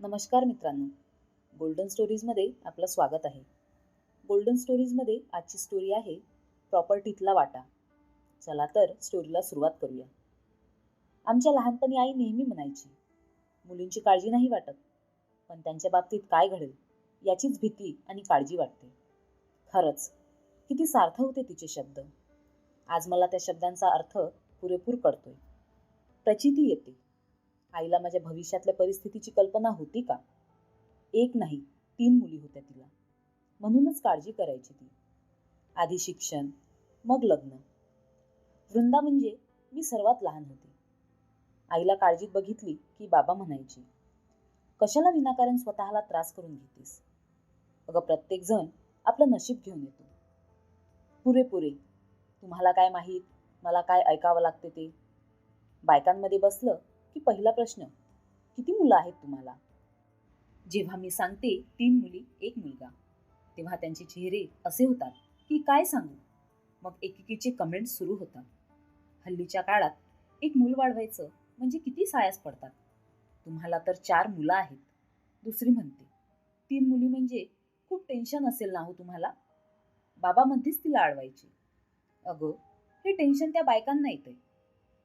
नमस्कार मित्रांनो. गोल्डन स्टोरीजमध्ये आपलं स्वागत आहे. गोल्डन स्टोरीजमध्ये आजची स्टोरी आहे प्रॉपर्टीतला वाटा. चला तर स्टोरीला सुरुवात करूया. आमच्या लहानपणी आई नेहमी म्हणायची मुलींची काळजी नाही वाटत पण त्यांच्या बाबतीत काय घडेल याचीच भीती आणि काळजी वाटते. खरंच किती सार्थ होते तिचे शब्द. आज मला त्या शब्दांचा अर्थ पुरेपूर कळतोय. प्रचिती येते. आईला माझ्या भविष्यातल्या परिस्थितीची कल्पना होती का? एक नाही तीन मुली होत्या तिला. म्हणूनच काळजी करायची ती. आधी शिक्षण मग लग्न. वृंदा म्हणजे मी सर्वात लहान होते. आईला काळजीत बघितली की बाबा म्हणायची कशाला विनाकारण स्वतःला त्रास करून घेतेस? अगं प्रत्येकजण आपलं नशीब घेऊन येतो. पुरेपुरे तुम्हाला काय माहीत? मला काय ऐकावं लागते ते? बायकांमध्ये बसलं की पहिला प्रश्न किती मुलं आहेत तुम्हाला? जेव्हा मी सांगते तीन मुली एक मुलगा. तेव्हा त्यांचे चेहरे असे होतात की काय सांगू? मग एकेकीचे कमेंट्स सुरू होतात. हल्लीच्या काळात एक मूल वाढवायचं म्हणजे किती सायास पडतात. तुम्हाला तर चार मुलं आहेत. दुसरी म्हणते तीन मुली म्हणजे खूप टेन्शन असेल ना हो तुम्हाला? बाबामध्येच तिला अडवायची अगं हे टेन्शन त्या बायकांना येतंय.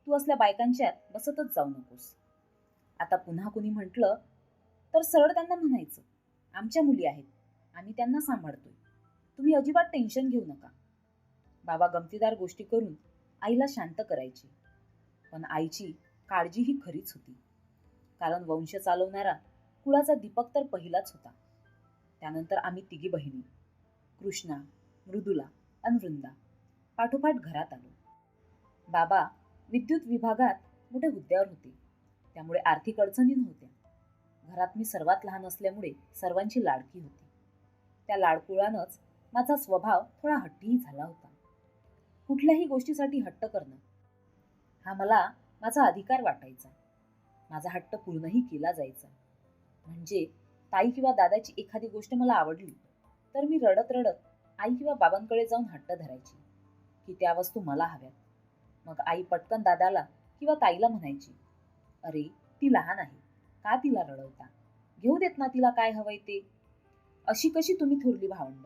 तू असल्या बायकांच्यात बसतच जाऊ नकोस. आता पुन्हा कुणी म्हटलं तर सरळ त्यांना म्हणायचं आमच्या मुली आहेत आम्ही त्यांना सांभाळतोय. तुम्ही अजिबात टेन्शन घेऊ नका. बाबा गमतीदार गोष्टी करून आईला शांत करायची. पण आईची काळजी ही खरीच होती. कारण वंश चालवणारा कुळाचा दीपक तर पहिलाच होता. त्यानंतर आम्ही तिघी बहिणी कृष्णा मृदुला अनवृंदा पाठोपाठ घरात आलो. बाबा विद्युत विभागात मोठ्या हुद्द्यावर होते. त्यामुळे आर्थिक अडचणी नव्हत्या. घरात मी सर्वात लहान असल्यामुळे सर्वांची लाडकी होती. त्या लाडकुळानंच माझा स्वभाव थोडा हट्टीही झाला होता. कुठल्याही गोष्टीसाठी हट्ट करणं हा मला माझा अधिकार वाटायचा. माझा हट्ट पूर्णही केला जायचा. म्हणजे ताई किंवा दादाची एखादी गोष्ट मला आवडली तर मी रडत रडत आई किंवा बाबांकडे जाऊन हट्ट धरायची की त्या वस्तू मला हव्यात. मग आई पटकन दादाला किंवा ताईला म्हणायची अरे ती लहान आहे का तिला रडवता? घेऊ देत ना तिला काय हवंय ते. अशी कशी तुम्ही थोरली भावंड?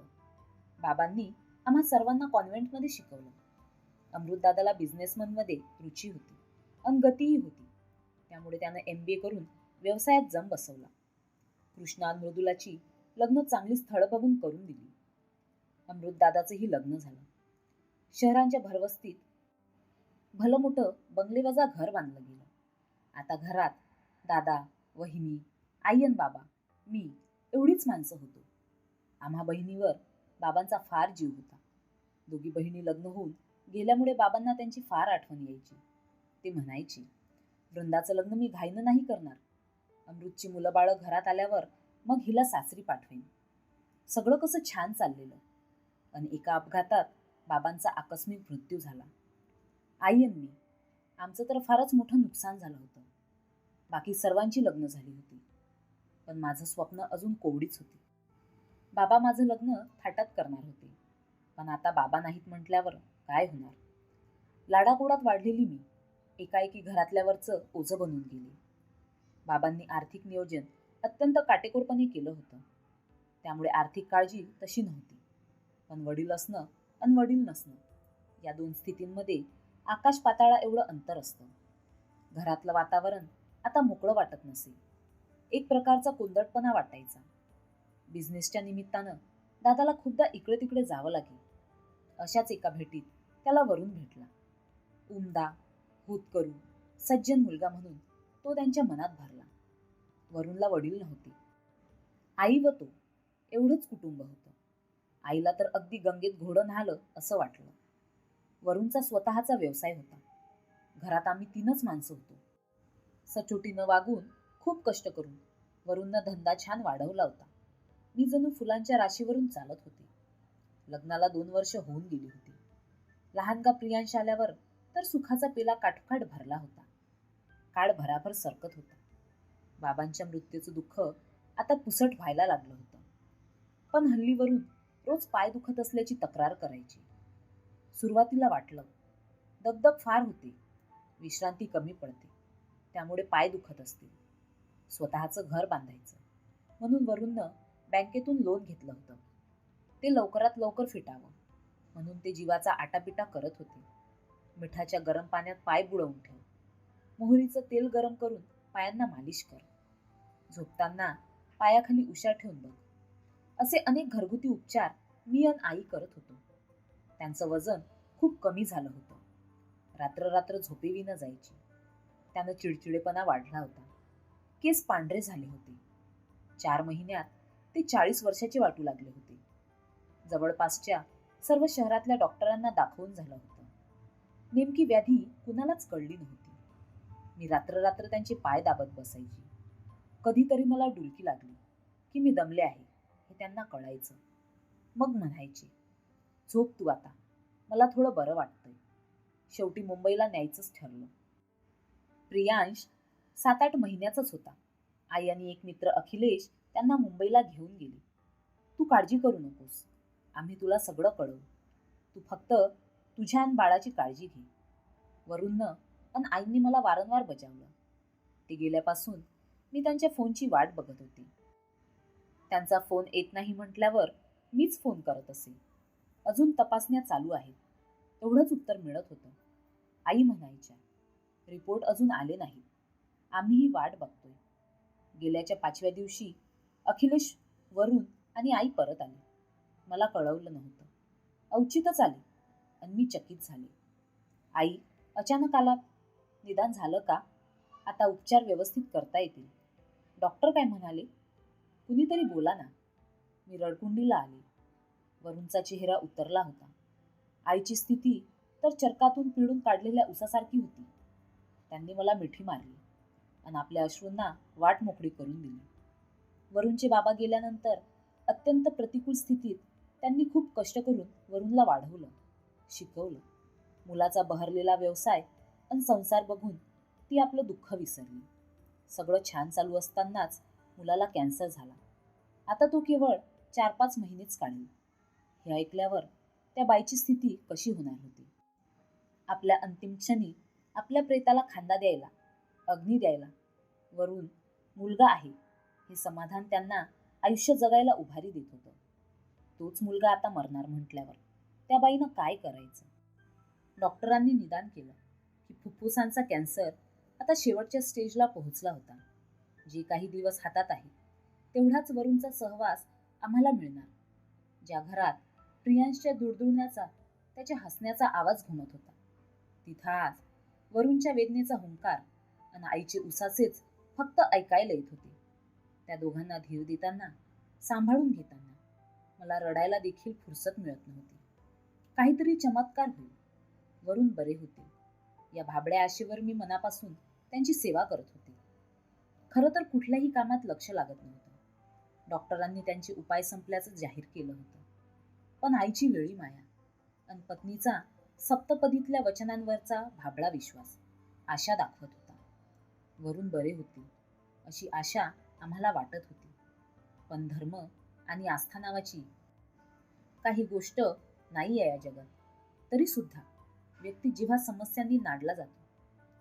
बाबांनी आम्हा सर्वांना कॉन्व्हेंटमध्ये शिकवलं. अमृतदादाला बिझनेसमनमध्ये रुची होती अन गतीही होती. त्यामुळे त्यानं एम बी ए करून व्यवसायात जम बसवला. कृष्णा मृदुलाची लग्न चांगली स्थळं बघून करून दिली. अमृतदादाचंही लग्न झालं. शहरांच्या भरवस्तीत भलं मोठं बंगलेवजा घर बांधलं गेलं. आता घरात दादा वहिनी आई बाबा मी एवढीच माणसं होतो. आम्हा बहिणीवर बाबांचा फार जीव होता. दोघी बहिणी लग्न होऊन गेल्यामुळे बाबांना त्यांची फार आठवण यायची. ते म्हणायची वृंदाचं लग्न मी घाईनं नाही करणार. अमृतची मुलं बाळं घरात आल्यावर मग हिला सासरी पाठवेन. सगळं कसं छान चाललेलं. आणि एका अपघातात बाबांचा आकस्मिक मृत्यू झाला. आई आमचं तर फारच मोठं नुकसान झालं होतं. बाकी सर्वांची लग्न झाली होती. पण माझं स्वप्न अजून कोवडीच होती. बाबा माझं लग्न थाटात करणार होते. पण आता बाबा नाहीत म्हटल्यावर काय होणार? लाडाकोडात वाढलेली मी एकाएकी घरातल्यावरचं ओझं बनून गेली. बाबांनी आर्थिक नियोजन अत्यंत काटेकोरपणे केलं होतं. त्यामुळे आर्थिक काळजी तशी नव्हती. पण वडील असणं आणि वडील नसणं या दोन स्थितींमध्ये आकाश पाताळा एवढं अंतर असतं. घरातलं वातावरण आता मोकळं वाटत नसे. एक प्रकारचा कोंदटपणा वाटायचा. बिझनेसच्या निमित्तानं दादाला खूपदा इकडे तिकडे जावं लागे अशाच एका भेटीत त्याला वरून भेटला. उमदा होतकरू सज्जन मुलगा म्हणून तो त्यांच्या मनात भरला. वरुणला वडील नव्हते. आई व तो एवढंच कुटुंब होतं. आईला तर अगदी गंगेत घोडं न्हालं असं वाटलं. वरुणचा स्वतःचा व्यवसाय होता. घरात आम्ही तीनच माणसं होतो. सचोटीनं वागून खूप कष्ट करून वरुणनं धंदा छान वाढवला होता. मी जणू फुलांच्या राशीवरून चालत होते. लग्नाला दोन वर्ष होऊन गेली होती. लहानगा प्रियांश आल्यावर तर सुखाचा पेला काठोकाठ भरला होता. काळ भराभर सरकत होता. बाबांच्या मृत्यूचं दुःख आता पुसट व्हायला लागलं होतं. पण हल्लीवरून रोज पाय दुखत असल्याची तक्रार करायची. सुरुवातीला वाटलं. दगदग फार होते. विश्रांती कमी पडते. त्यामुळे पाय दुखत असतील. स्वतःचं घर बांधायचं. म्हणून वरूननं बँकेतून लोन घेतलं होतं. ते लवकरात लवकर फिटावं. म्हणून ते जीवाचा आटापिटा करत होते. मिठाच्या गरम पाण्यात पाय बुडवून ठेव. मोहरीचं तेल गरम करून पायांना मालिश कर. झोपताना पायाखाली उशा ठेवून बघ. असे अनेक घरगुती उपचार मी अन आई करत होतो. त्यांचं वजन खूप कमी झालं होतं. रात्र रात्र झोपेवी जायची. त्यानं चिडचिडेपणा वाढला होता. केस पांढरे झाले होते. चार महिन्यात ते चाळीस वर्षाचे वाटू लागले होते. जवळपासच्या सर्व शहरातल्या डॉक्टरांना दाखवून झालं होतं. नेमकी व्याधी कुणालाच कळली नव्हती. मी रात्र रात्र त्यांचे पाय दाबत बसायची. कधीतरी मला डुलकी लागली की मी दमले आहे हे त्यांना कळायचं. मग म्हणायचे झोप तू आता. मला थोडं बरं वाटतंय. शेवटी मुंबईला न्यायचंच ठरलं. प्रियांश सात आठ महिन्याचाच होता. आई आणि एक मित्र अखिलेश त्यांना मुंबईला घेऊन गेले. तू काळजी करू नकोस. आम्ही तुला सगळं कळवू. तू फक्त तुझ्या आणि बाळाची काळजी घे. वरूननं पण आईंनी मला वारंवार बजावलं. ते गेल्यापासून मी त्यांच्या फोनची वाट बघत होती. त्यांचा फोन येत नाही म्हटल्यावर मीच फोन करत असे. अजून तपासण्या चालू आहेत. तेवढंच उत्तर मिळत होतं. आई म्हणायच्या रिपोर्ट अजून आले नाहीत. आम्हीही वाट बघतोय. गेल्याच्या पाचव्या दिवशी अखिलेश वरून आणि आई परत आली. मला कळवलं नव्हतं. औचितच आले आणि मी चकित झाले. आई अचानक आला निदान झालं का? आता उपचार व्यवस्थित करता येतील. डॉक्टर काय म्हणाले? कुणीतरी बोला ना. मी रडकुंडीला आले. वरुणचा चेहरा उतरला होता. आईची स्थिती तर चरकातून पिळून काढलेल्या उसासारखी होती. त्यांनी मला मिठी मारली आणि आपल्या अश्रूंना वाट मोकळी करून दिली. वरुणचे बाबा गेल्यानंतर अत्यंत प्रतिकूल स्थितीत त्यांनी खूप कष्ट करून वरुणला वाढवलं शिकवलं. मुलाचा बहरलेला व्यवसाय आणि संसार बघून ती आपलं दुःख विसरली. सगळं छान चालू असतानाच मुलाला कॅन्सर झाला. आता तो केवळ चार पाच महिनेच काढेल. हे ऐकल्यावर त्या बाईची स्थिती कशी होणार होती? आपल्या अंतिम क्षणी आपल्या प्रेताला खांदा द्यायला अग्नी द्यायला वरून मुलगा आहे हे समाधान त्यांना आयुष्य जगायला उभारी देत होतं. तोच मुलगा आता मरणार म्हटल्यावर त्या बाईनं काय करायचं? डॉक्टरांनी निदान केलं की फुफ्फुसांचा कॅन्सर आता शेवटच्या स्टेजला पोहोचला होता. जे काही दिवस हातात आहे तेवढाच वरूनचा सहवास आम्हाला मिळणार. ज्या घरात प्रियांशच्या दुडदुडण्याचा त्याच्या हसण्याचा आवाज घुमत होता. तिथं आज वरूणच्या वेदनेचा हुंकार आणि आईचे उसाचेच फक्त ऐकायला येत होते. त्या दोघांना धीर देताना सांभाळून घेताना मला रडायला देखील फुरसत मिळत नव्हती. काहीतरी चमत्कार होईल. वरून बरे होते. या भाबड्या आशेवर मी मनापासून त्यांची सेवा करत होते. खरं तर कुठल्याही कामात लक्ष लागत नव्हतं. डॉक्टरांनी त्यांचे उपाय संपल्याचं जाहीर केलं होतं. पण आईची वेळी माया. आणि पत्नीचा सप्तपदीतल्या वचनांवरचा भाबळा विश्वास आशा दाखवत होता. वरून बरे होतील अशी आशा आम्हाला वाटत होती. पण धर्म आणि आस्था नावाची काही गोष्ट नाही आहे या जगात. तरी सुद्धा व्यक्ती जेव्हा समस्यांनी नाडला जातो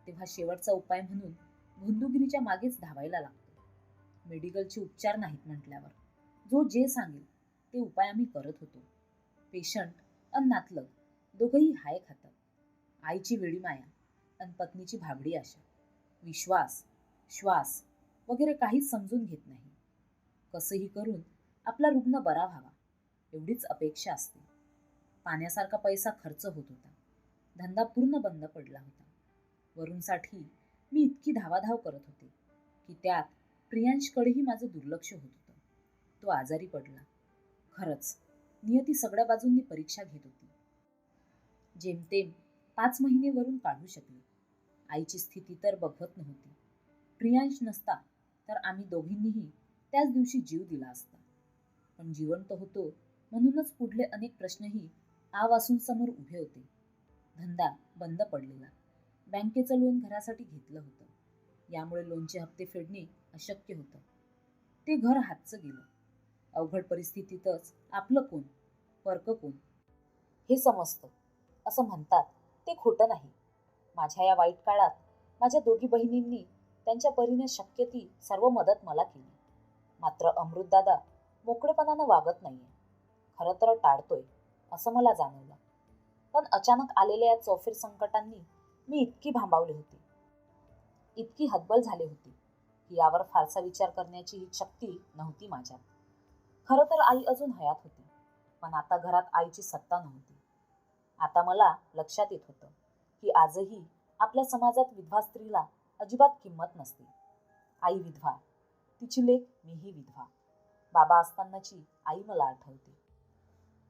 तेव्हा शेवटचा उपाय म्हणून भुंदुगिरीच्या मागेच धावायला लागतो. मेडिकलचे उपचार नाहीत म्हटल्यावर जो जे सांगेल ते उपाय आम्ही करत होतो. पेशंट अन नातलग दोघंही हाय खातात आईची वेळी माया आणि पत्नीची भाबडी आशा. विश्वास श्वास वगैरे काहीच समजून घेत नाही. कसंही करून आपला रुग्ण बरा व्हावा एवढीच अपेक्षा असते. पाण्यासारखा पैसा खर्च होत होता. धंदा पूर्ण बंद पडला होता. वरूणसाठी मी इतकी धावाधाव करत होते की त्यात प्रियांशकडेही माझं दुर्लक्ष होत होतं. तो आजारी पडला. खरंच नियती सगळ्या बाजूंनी परीक्षा घेत होती. जेमतेम पाच महिने वरून काढू शकले. आईची स्थिती तर बघवत नव्हती. प्रियांश नसता तर आम्ही दोघींनीही त्याच दिवशी जीव दिला असता. पण जिवंत होतो म्हणूनच पुढले अनेक प्रश्नही आवासून समोर उभे होते. धंदा बंद पडलेला. बँकेचं लोन घरासाठी घेतलं होतं. यामुळे लोनचे हप्ते फेडणे अशक्य होतं. ते घर हातचं गेलं. अवघड परिस्थितीतच आपलं कोण? परक कोण? हे समजतं. असं म्हणतात ते खोटं नाही. माझ्या या वाईट काळात माझ्या दोघी बहिणींनी त्यांच्या परीने शक्य ती सर्व मदत मला केली. मात्र अमृतदादा मोकळेपणानं वागत नाहीये. खरं तर टाळतोय असं मला जाणवलं. पण अचानक आलेल्या या चौफेर संकटांनी मी इतकी भांबावली होती. इतकी हतबल झाली होती की यावर फारसा विचार करण्याची ही शक्ती नव्हती माझ्यात. खरं तर आई अजून हयात होती. पण आता घरात आईची सत्ता नव्हती. आता मला लक्षात येत होतं की आजही आपल्या समाजात विधवा स्त्रीला अजिबात किंमत नसते. आई विधवा. तिची लेख मीही विधवा. बाबा असतानाची आई मला आठवते.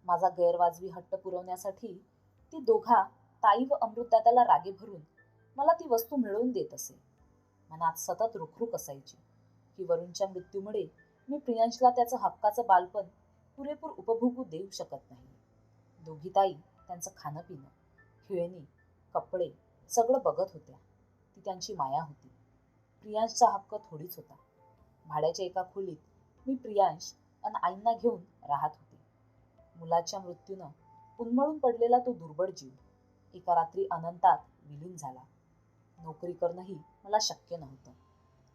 माझा गैरवाजवी हट्ट पुरवण्यासाठी ती दोघा ताई व अमृतदादाला रागे भरून मला ती वस्तू मिळवून देत असे. मनात सतत रुखरुख असायची की वरुणच्या मृत्यूमुळे मी प्रियांशला त्याचं हक्काचं बालपण पुरेपूर उपभोगू देऊ शकत नाही. दोघी ताई त्यांचं खाणं पिणं खेळणी कपडे सगळं बघत होत्या. ती त्यांची माया होती. प्रियांशचा हक्क थोडीच होता. भाड्याच्या एका खोलीत मी प्रियांश आणि आईंना घेऊन राहत होते. मुलाच्या मृत्यूनं उन्मळून पडलेला तो दुर्बळ जीव एका रात्री अनंतात विलीन झाला. नोकरी करणंही मला शक्य नव्हतं.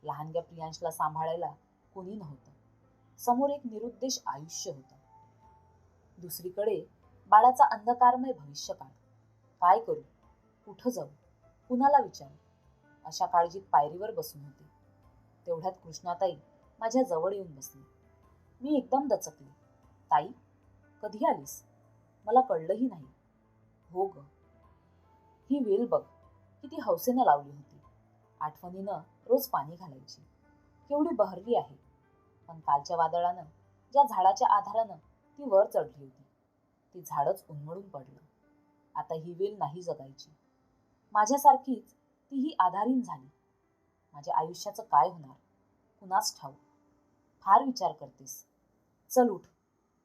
लहानग्या प्रियांशला सांभाळायला कोणी नव्हतं. समोर एक निरुद्देश आयुष्य होतं. दुसरीकडे बाळाचा अंधकारमय भविष्यकाळ काय करू? कुठं जाऊ? कुणाला विचारू? अशा काळजीत पायरीवर बसून होते. तेवढ्यात कृष्णाताई माझ्या जवळ येऊन बसली. मी एकदम दचकली. ताई कधी आलीस? मला कळलंही नाही. हो ग. ही वेल बघ किती हौसेनं लावली होती. आठवणीनं रोज पाणी घालायची. केवढी बहरली आहे. पण कालच्या वादळानं ज्या झाडाच्या आधारानं ती वर चढली होती ती झाडच उन्मळून पडलं. आता ही वेल नाही जगायची. माझ्यासारखीच तीही आधारीन झाली. माझ्या आयुष्याचं काय होणार? कुणास ठाऊ फार विचार करतेस. चल उठ.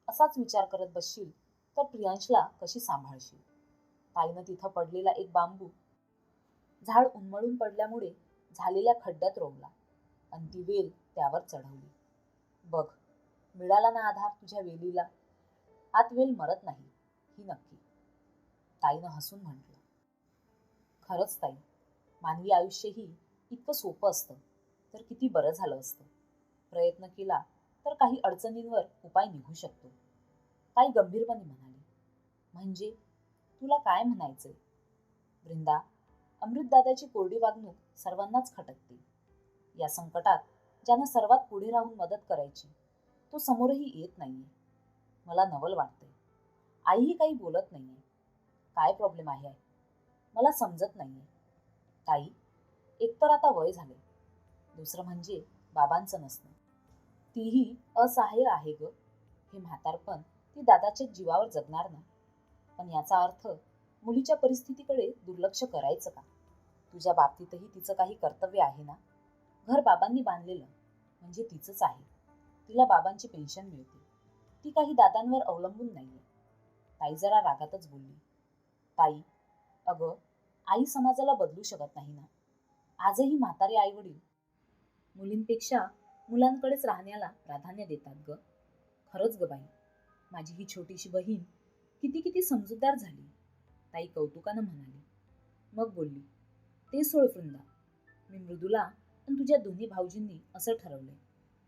असाच विचार करत बसशील तर प्रियांशला कशी सांभाळशील? ताईनं तिथं पडलेला एक बांबू झाड उन्मळून पडल्यामुळे झालेल्या खड्ड्यात रोवला. आणि ती वेल त्यावर चढवली. बघ मिळाला ना आधार तुझ्या वेलीला? आत वेल मरत नाही ही नक्की. ताईनं हसून म्हटलं. खरंच ताई मानवी आयुष्यही इतकं सोपं असतं तर किती बरं झालं असतं. प्रयत्न केला तर काही अडचणींवर उपाय निघू शकतो. ताई गंभीरपणे म्हणाली म्हणजे तुला काय म्हणायचंय? वृंदा अमृतदादाची कोरडी वागणूक सर्वांनाच खटकते. या संकटात ज्यानं सर्वात पुढे राहून मदत करायची तो समोरही येत नाहीये. मला नवल वाटतंय. आईही काही बोलत नाहीये. काय प्रॉब्लेम आहे? मला समजत नाहीये. ताई एकतर आता वय झाले दुसरं म्हणजे बाबांचं नसणं. तीही असहाय्य आहे ग. हे म्हातारपण ती दादाच्या जीवावर जगणार ना? पण याचा अर्थ मुलीच्या परिस्थितीकडे दुर्लक्ष करायचं का? तुझ्या बाबतीतही तिचं काही कर्तव्य आहे ना? घर बाबांनी बांधलेलं. म्हणजे तिचंच आहे. तिला बाबांची पेन्शन मिळते. ती काही दादांवर अवलंबून नाहीये. ताई जरा रागातच बोलली. ताई अगं आई समाजाला बदलू शकत नाही ना. आजही म्हातारे आई वडील मुलींपेक्षा मुलांकडेच राहण्याला प्राधान्य देतात ग. खरंच ग बाई माझी ही छोटीशी बहीण किती किती समजूतदार झाली. ताई कौतुकानं म्हणाली. मग बोलली ते सोड वृंदा. मी मृदुला आणि तुझ्या दोन्ही भाऊजींनी असं ठरवलंय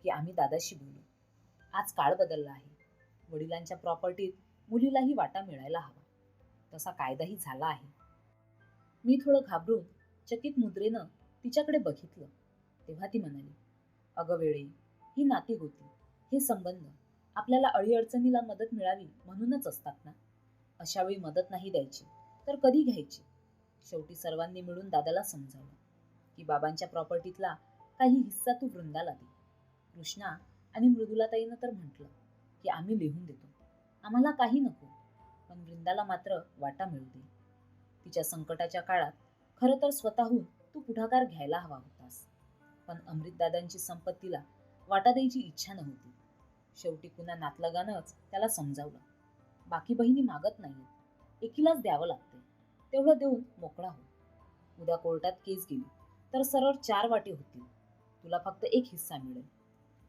की आम्ही दादाशी बोलू. आज काळ बदलला आहे. वडिलांच्या प्रॉपर्टीत मुलीलाही वाटा मिळायला हवा. तसा कायदाही झाला आहे. मी थोडं घाबरून चकित मुद्रेनं तिच्याकडे बघितलं. तेव्हा ती म्हणाली अगं वेळे ही नाती होती. हे संबंध आपल्याला अडीअडचणीला मदत मिळावी म्हणूनच असतात ना? अशावेळी मदत नाही द्यायची तर कधी घ्यायची? शेवटी सर्वांनी मिळून दादाला समजावलं. की बाबांच्या प्रॉपर्टीतला काही हिस्सा तू वृंदाला दे. कृष्णा आणि मृदुलाताईनं तर म्हटलं की आम्ही लिहून देतो. आम्हाला काही नको पण वृंदाला मात्र वाटा मिळू दे. तिच्या संकटाच्या काळात खरं तर स्वतःहून तू पुढाकार घ्यायला हवा होतास. पण अमृतदादांची संपत्तीला वाटा द्यायची इच्छा नव्हती. शेवटी पुन्हा नातलगानंच त्याला समजावलं. बाकी बहिणी मागत नाहीत एकीलाच द्यावं लागते तेवढं देऊन मोकळा हो. उद्या कोर्टात केस गेली. तर सरळ चार वाटे होतील तुला फक्त एक हिस्सा मिळेल.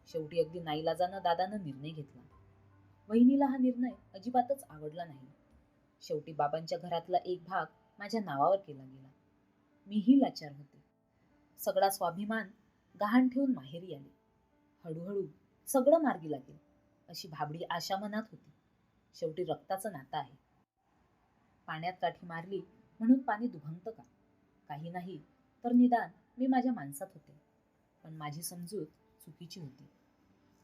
शेवटी अगदी नाईलाजानं दादानं निर्णय घेतला. वहिनीला हा निर्णय अजिबातच आवडला नाही. शेवटी बाबांच्या घरातला एक भाग माझ्या नावावर केला गेला. मीही लाचार होते. सगळा स्वाभिमान गहाण ठेवून माहेरी आले. हळूहळू सगळं मार्गी लागेल अशी भाबडी आशा मनात होती. शेवटी रक्ताचं नातं आहे. पाण्यात काठी मारली म्हणून पाणी दुभंगत का? काही नाही तर निदान मी माझ्या माणसात होते. पण माझी समजूत चुकीची होती.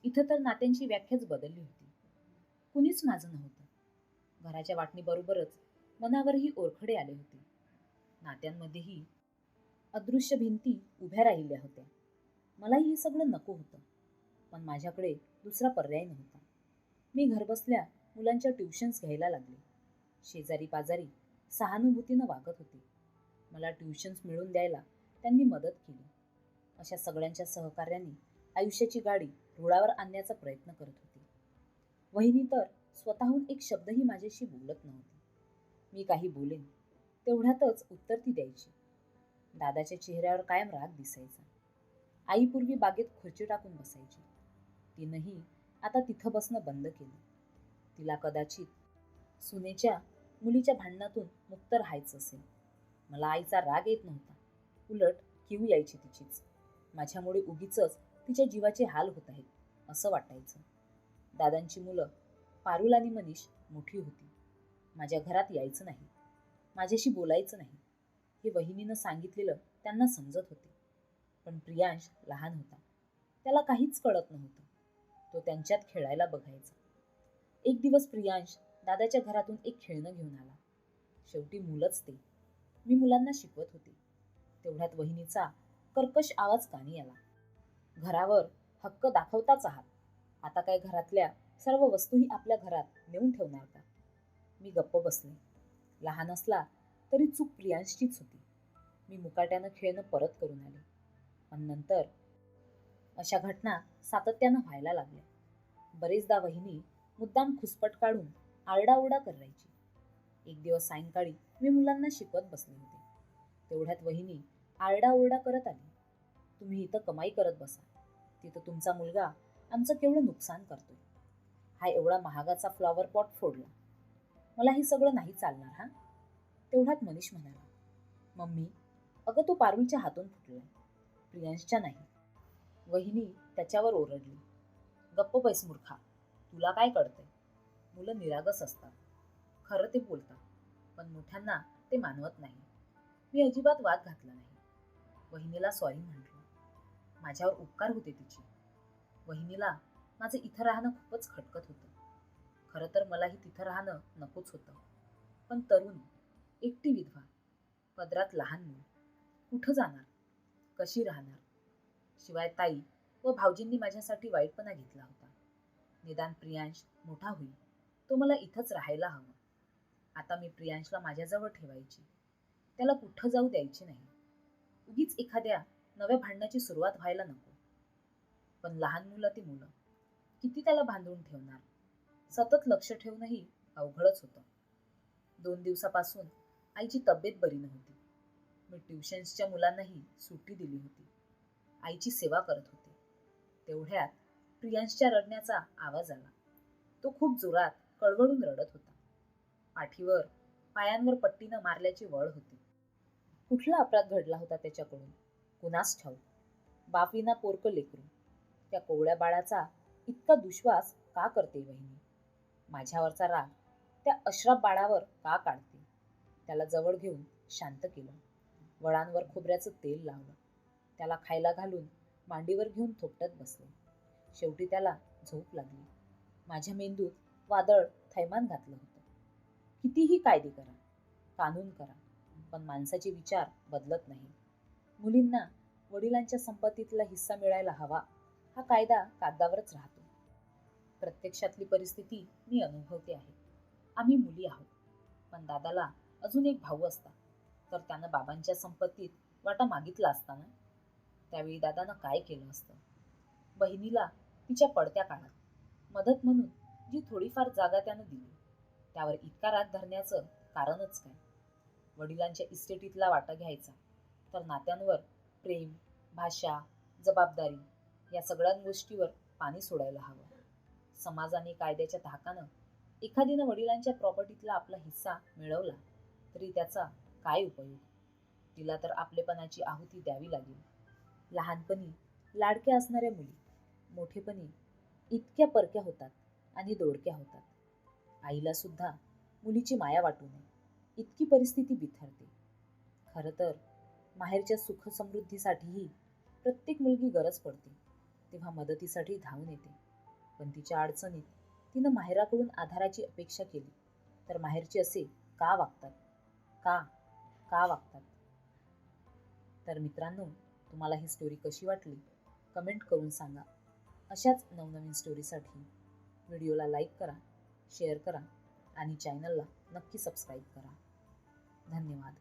इथं तर नात्यांची व्याख्याच बदलली होती. कुणीच माझं नव्हतं. घराच्या वाटणीबरोबरच मनावरही ओरखडे आले होते. नात्यांमध्येही अदृश्य भिंती उभ्या राहिल्या होत्या. मलाही हे सगळं नको होतं. पण माझ्याकडे दुसरा पर्याय नव्हता. मी घरबसल्या मुलांच्या ट्युशन्स घ्यायला लागले. शेजारी पाजारी सहानुभूतीनं वागत होते. मला ट्युशन्स मिळवून द्यायला त्यांनी मदत केली. अशा सगळ्यांच्या सहकार्याने आयुष्याची गाडी रुळावर आणण्याचा प्रयत्न करत होती. वहिनी तर स्वतःहून एक शब्दही माझ्याशी बोलत नव्हती. मी काही बोलेन तेवढ्यातच उत्तर ती द्यायची. दादाच्या चेहऱ्यावर कायम राग दिसायचा. आईपूर्वी बागेत खुर्ची टाकून बसायची. तिनंही आता तिथं बसणं बंद केलं. तिला कदाचित सुनेच्या मुलीच्या भांडणातून मुक्त राहायचं असेल. मला आईचा राग येत नव्हता. उलट किव यायची तिचीच. माझ्यामुळे उगीच तिच्या जीवाचे हाल होत आहेत असं वाटायचं. दादांची मुलं पारुल आणि मनीष मोठी होती. माझ्या घरात यायचं नाही. माझ्याशी बोलायचं नाही. हे वहिनीनं सांगितलेलं त्यांना समजत होते. पण प्रियांश लहान होता. त्याला काहीच कळत नव्हतं. तो त्यांच्यात खेळायला बघायचा. एक दिवस प्रियांश दादाच्या घरातून एक खेळणं घेऊन आला. शेवटी मुलंच ते. मी मुलांना शिकवत होते. तेवढ्यात वहिनीचा कर्कश आवाज कानी आला. घरावर हक्क दाखवताच आहात. आता काय घरातल्या सर्व वस्तूही आपल्या घरात नेऊन ठेवणार का? मी गप्प बसले. लहान असला तरी चूक प्रियांशचीच होती. मी मुकाट्यानं खेळणं परत करून आले. पण नंतर अशा घटना सातत्यानं व्हायला लागल्या. बरेचदा वहिनी मुद्दाम खुसपट काढून आरडाओरडा करायची. एक दिवस सायंकाळी मी मुलांना शिकवत बसले होते. तेवढ्यात वहिनी आरडाओरडा करत आली. तुम्ही इथं कमाई करत बसा. तिथं तुमचा मुलगा आमचं केवढं नुकसान करतोय. हा एवढा महागाचा फ्लॉवर पॉट फोडला. मला हे सगळं नाही चालणार हा? तेवढ्यात मनीष म्हणाला मम्मी अगं तो पारुलच्या हातून फुटला प्रियांशच्या नाही. वहिनी त्याच्यावर ओरडली गप्प पैस मूर्खा तुला काय कळतंय? मुलं निरागस असतात. खरं ते बोलतात. पण मोठ्यांना ते मानवत नाही. मी अजिबात वाद घातला नाही. वहिनीला सॉरी म्हटलं. माझ्यावर उपकार होते तिचे. वहिनीला माझं इथं राहणं खूपच खटकत होतं. खरं तर मलाही तिथं राहणं नकोच होतं. पण तरुण एकटी विधवा पदरात लहान मूल कुठं जाणार? कशी राहणार? शिवाय ताई व भाऊजींनी माझ्यासाठी वाईटपणा घेतला होता. निदान प्रियांश मोठा होईल. तो मला इथंच राहायला हवं. आता मी प्रियांशला माझ्याजवळ ठेवायची. त्याला कुठं जाऊ द्यायची नाही. उगीच एखाद्या नव्या भांडणाची सुरुवात व्हायला नको. पण लहान मुलं ती मुलं. किती त्याला बांधून ठेवणार? सतत लक्ष ठेवणंही अवघडच होतं. दोन दिवसापासून आईची तब्येत बरी नव्हती. मी ट्युशन्सच्या मुलांनाही सुट्टी दिली होती. आईची सेवा करत होते. तेवढ्यात प्रियांशच्या रडण्याचा आवाज आला. तो खूप जोरात कळवळून रडत होता. पाठीवर पायांवर पट्टीनं मारल्याची वळ होती. कुठला अपराध घडला होता त्याच्याकडून? कुणास ठाऊ बापीना पोरकं लेकरू. त्या कोवळ्या बाळाचा इतका दुश्वास का करते वहिनी? माझ्यावरचा राग त्या अश्राप बाळावर का काढते? त्याला जवळ घेऊन शांत केलं. वळांवर खोबऱ्याचं तेल लावलं. त्याला खायला घालून मांडीवर घेऊन थोपटत बसले. शेवटी त्याला झोप लागली. माझ्या मेंदूत वादळ थैमान घातलं होतं. कितीही कायदे करा कानून करा पण माणसाचे विचार बदलत नाही. मुलींना वडिलांच्या संपत्तीतला हिस्सा मिळायला हवा हा कायदा कागदावरच राहतो. प्रत्यक्षातली परिस्थिती मी अनुभवते आहे. आम्ही मुली आहोत पण दादाला अजून एक भाऊ असता तर त्यानं बाबांच्या संपत्तीत वाटा मागितला असता ना? त्यावेळी दादानं काय केलं असतं? बहिणीला तिच्या पडत्या काळात मदत म्हणून जी थोडीफार जागा त्यानं दिली. त्यावर इतका राग धरण्याचं कारणच काय? वडिलांच्या इस्टेटीतला वाटा घ्यायचा. तर नात्यांवर प्रेम भाषा जबाबदारी या सगळ्या गोष्टीवर पाणी सोडायला हवं. समाजाने कायद्याच्या धाकानं एखादीनं वडिलांच्या प्रॉपर्टीतला आपला हिस्सा मिळवला तरी त्याचा काय उपयोग? तिला तर आपलेपणाची आहुती द्यावी लागेल. लहानपणी लाडक्या असणाऱ्या मुली मोठेपणी इतक्या परक्या होतात आणि दोडक्या होतात. आईला सुद्धा मुलीची माया वाटू नये. इतकी परिस्थिती बिथरते. खरं तर माहेरच्या सुखसमृद्धीसाठीही प्रत्येक मुलगी गरज पडते तेव्हा मदतीसाठी धावून येते. पण तिच्या अडचणीत तिनं माहेराकडून आधाराची अपेक्षा केली. तर माहेरचे असे का वागतात? का? का वागतात? तर मित्रांनो तुम्हाला ही स्टोरी कशी वाटली? कमेंट करून सांगा. अशाच नवनवीन स्टोरीसाठी व्हिडिओला लाईक करा. शेअर करा आणि चॅनलला नक्की सबस्क्राईब करा. धन्यवाद.